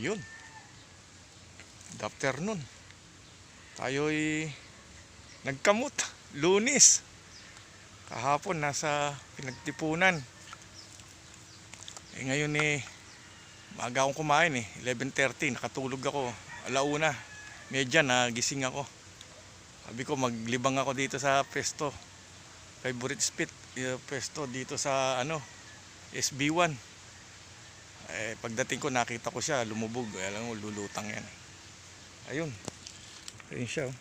Yun. Good afternoon. Tayo'y nagkamot. Lunis. Kahapon nasa pinagtipunan. Eh ngayon eh, maaga akong kumain eh. 11.30, nakatulog ako. Alauna, medya na gising ako. Sabi ko maglibang ako dito sa pesto. Favorite spot, eh, pesto dito sa ano, SB1. Eh, pagdating ko nakita ko siya lumubog. Eh, alam mo, lulutang yan. Ayun. Ayun siya. oh.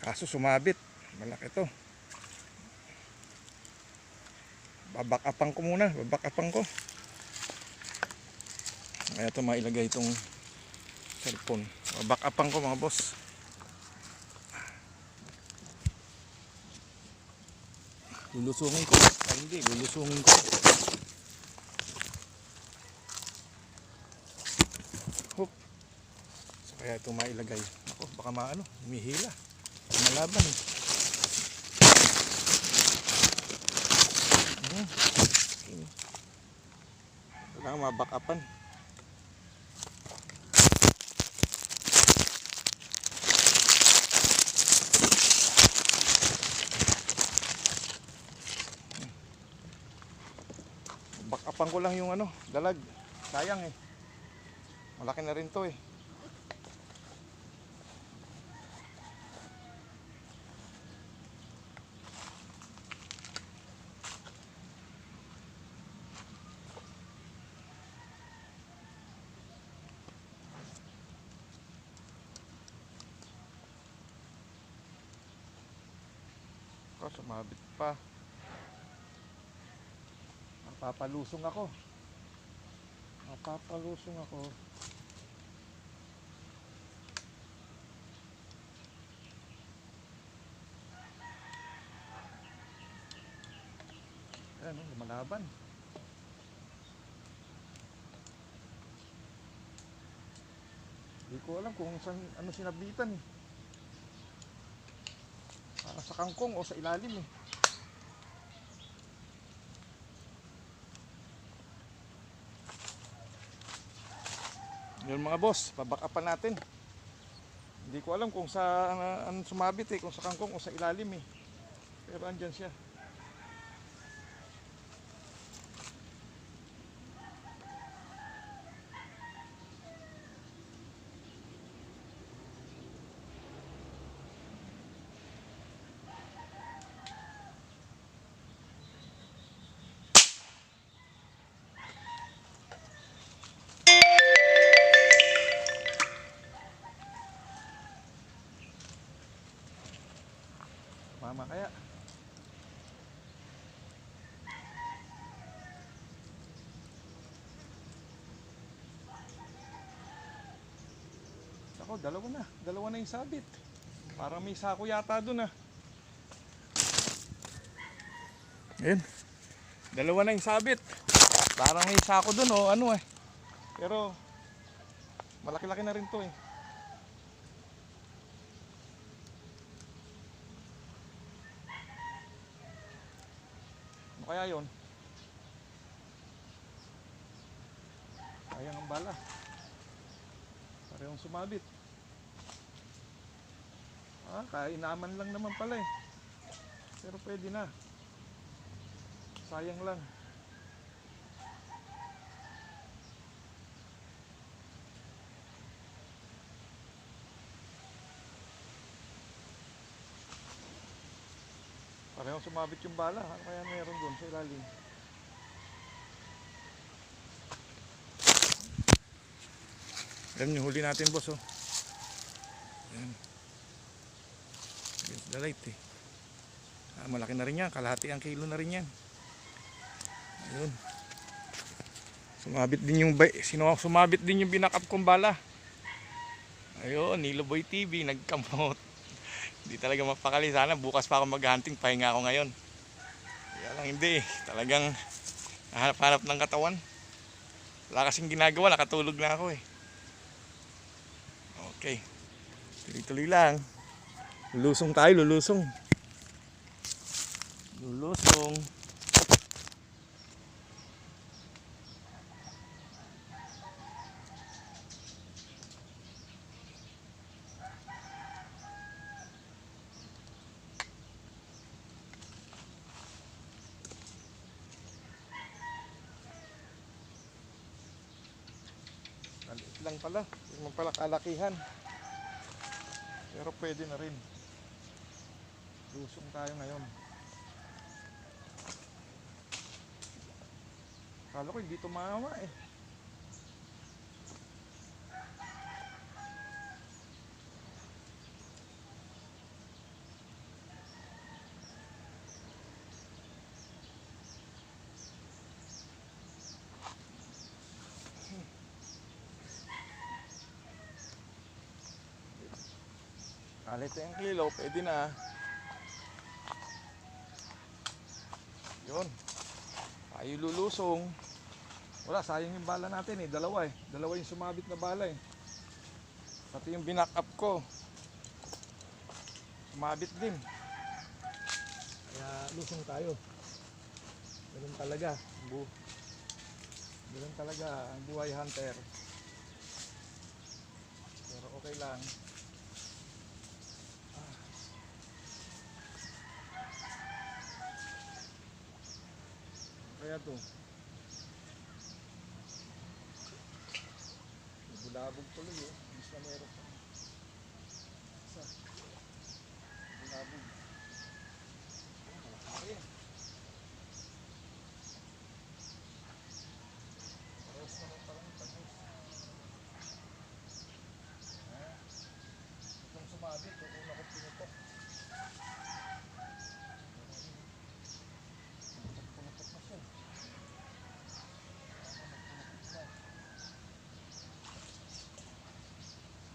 Kaso sumabit. Malaki to. Babakapang ko muna. Babakapang ko. Kaya ito mailagay itong cellphone. Babakapang ko mga boss. Lulusungin ko. Ay hindi, lulusungin ko. Hop. So kaya ito mailagay. Ako, baka maano, humihila. Malaban eh. Hmm. Kailangan mabakapan. Bakapan ko lang yung ano, dalag. Sayang eh. Malaki na rin to eh. Kaso mabit pa. Mapapalusong ako. Mapapalusong ako. Ayan, oh, lumalaban. Hindi ko alam kung saan, ano sinabitan eh. Parang sa kangkong o sa ilalim eh. Yun mga boss, pabakapan natin. Hindi ko alam kung sa uh, sumabit eh, kung sa kangkong o sa ilalim eh. Pero andyan siya. Mama kaya. Ako, dalawa na. Dalawa na yung sabit. Parang may sako yata dun ah. Ayun. Dalawa na yung sabit. Parang may sako dun oh, ano eh. Pero malaki-laki na rin to eh. Kaya yon? Sayang ang bala. Parehong sumabit. Ah, kainaman lang naman pala eh. Pero pwede na. Sayang lang. Parehong sumabit yung bala. Ano kaya meron doon sa ilalim? Alam nyo, huli natin boss oh. Ayan. Against the light eh. Ah, malaki na rin yan. Kalahati ang kilo na rin yan. Ayun. Sumabit din yung sino sumabit din yung binakap kong bala. Ayun, Nilo Boy TV nagkamot. Hindi talaga mapakali sana bukas pa ako maghunting pahinga ako ngayon. Kaya lang hindi, talagang nahanap-hanap ng katawan. Wala kasing ginagawa, nakatulog na ako eh. Okay. Tuloy-tuloy lang. Lulusong tayo, lulusong. Lulusong. Lang pala. Hindi mo pala kalakihan. Pero pwede na rin. Lusong tayo ngayon. Kala ko hindi tumawa eh. Kalit yung kilo, pwede na. Yun. Tayo lulusong. Wala, sayang yung bala natin eh. Dalawa eh. Dalawa yung sumabit na bala eh. Pati yung binack up ko. Sumabit din. Kaya lusong tayo. Ganun talaga. Bu Ganun talaga ang buhay hunter. Pero okay lang. Kaya to. Bulabog tuloy eh. Bis na meron pa. Isa. Bulabog. Oh, malaki. Parehas naman parang tagos. Eh, Itong sumabit, yung una ko pinutok. Punutok na siya.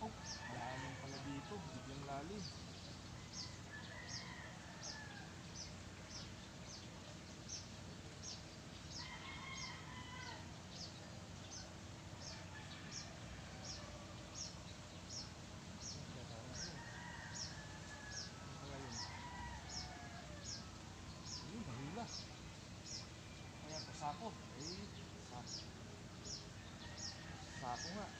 Oh, malalim pala dito. Biglang lalim. Ayun, mahila. Kaya ito sako. Eh, sako. Sako nga.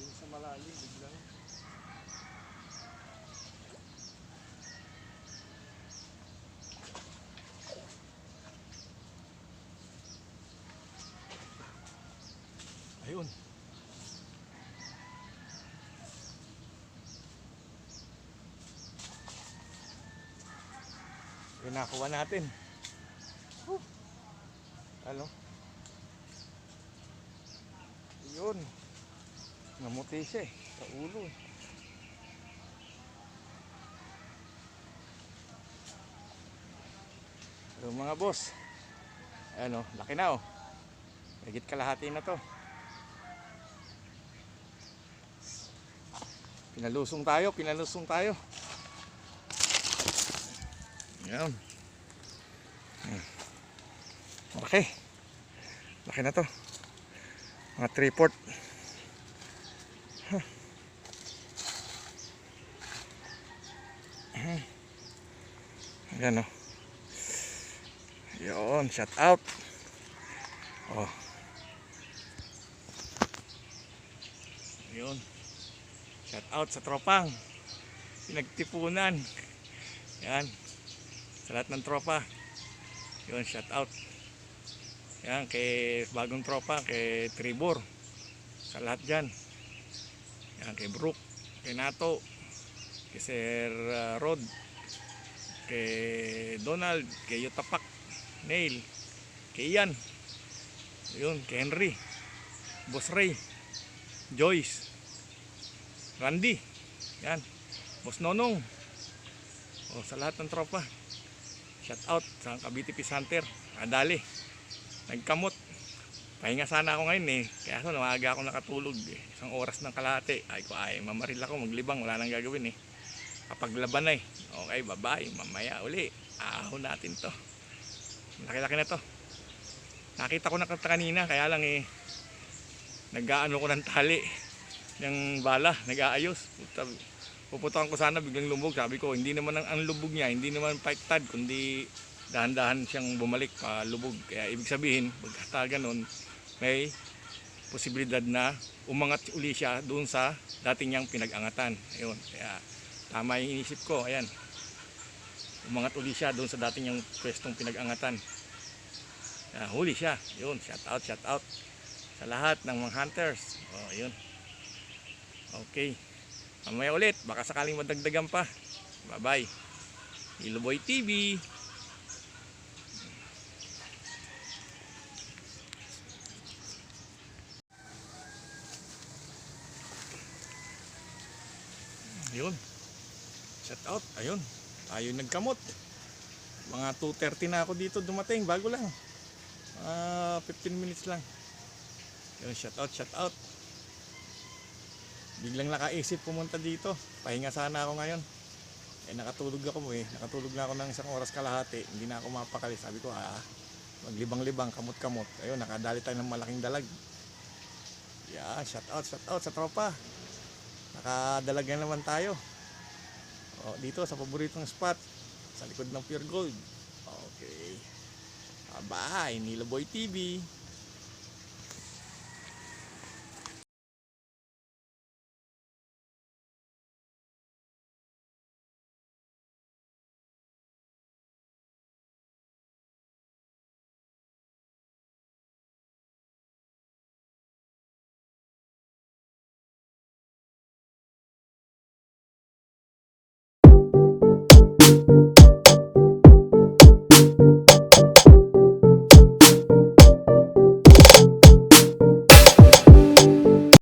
Galing sa malalim, biglang. Ayun. Yun nakuha natin. Whew. Ano? Yun. Namuti siya eh. Sa ulo eh. Yung mga boss. Ano, laki na oh. Higit kalahati na to. Pinalusong tayo, pinalusong tayo. Yan. Hmm. Okay. Laki na to. Mga 3 port. Ayan o. Yun, shout out. Oh. Yun. Shout out sa tropang. Pinagtipunan. Yan. Sa lahat ng tropa. Yun, shout out. Yan, kay bagong tropa, kay Tribor. Sa lahat dyan. Yan, kay Brook, kay Nato, kay Sir uh, Rod, kay Donald, kay Yotapak, Neil, kay Ian, yun, kay Henry, Boss Ray, Joyce, Randy, yan, Boss Nonong, o, sa lahat ng tropa. Shout out sa Cavite Peace Hunter, Adali, nagkamot. Pahinga sana ako ngayon eh. Kaya so, namaga ako nakatulog eh. Isang oras ng kalahati. Ay ko ay mamaril ako, maglibang, wala nang gagawin eh. Kapag laban na eh. Okay, bye-bye. Mamaya uli. Ahon natin to. Laki-laki na to. Nakita ko na kanina, kaya lang eh, nag-aano ko ng tali ng bala, nag-aayos. Puta, ko sana biglang lumog. Sabi ko, hindi naman ang, ang lubog niya, hindi naman paiktad, kundi dahan-dahan siyang bumalik pa lubog. Kaya ibig sabihin, pagkata ganun, may posibilidad na umangat uli siya doon sa dating niyang pinag-angatan. Ayun, kaya tama yung inisip ko. Ayan, umangat uli siya doon sa dating niyang pwestong pinag-angatan. Ah, huli siya. Yun, shout out, shout out sa lahat ng mga hunters. Oh, yun. Okay. Mamaya ulit, baka sakaling madagdagan pa. Bye-bye. Iloboy TV. Ayun. Shout out. Ayun. Tayo nagkamot. Mga 2.30 na ako dito dumating. Bago lang. Ah, 15 minutes lang. Yun, shout out, shout out. Biglang nakaisip pumunta dito. Pahinga sana ako ngayon. Eh nakatulog ako eh. Nakatulog na ako ng isang oras kalahati. Hindi na ako mapakali. Sabi ko ah, maglibang-libang, kamot-kamot. Ayun, nakadali tayo ng malaking dalag. Yeah, shout out, shout out sa tropa. Nakadalag na naman tayo. O, dito sa paboritong spot. Sa likod ng Pure Gold. Okay. Bye-bye, Nilo Boy TV.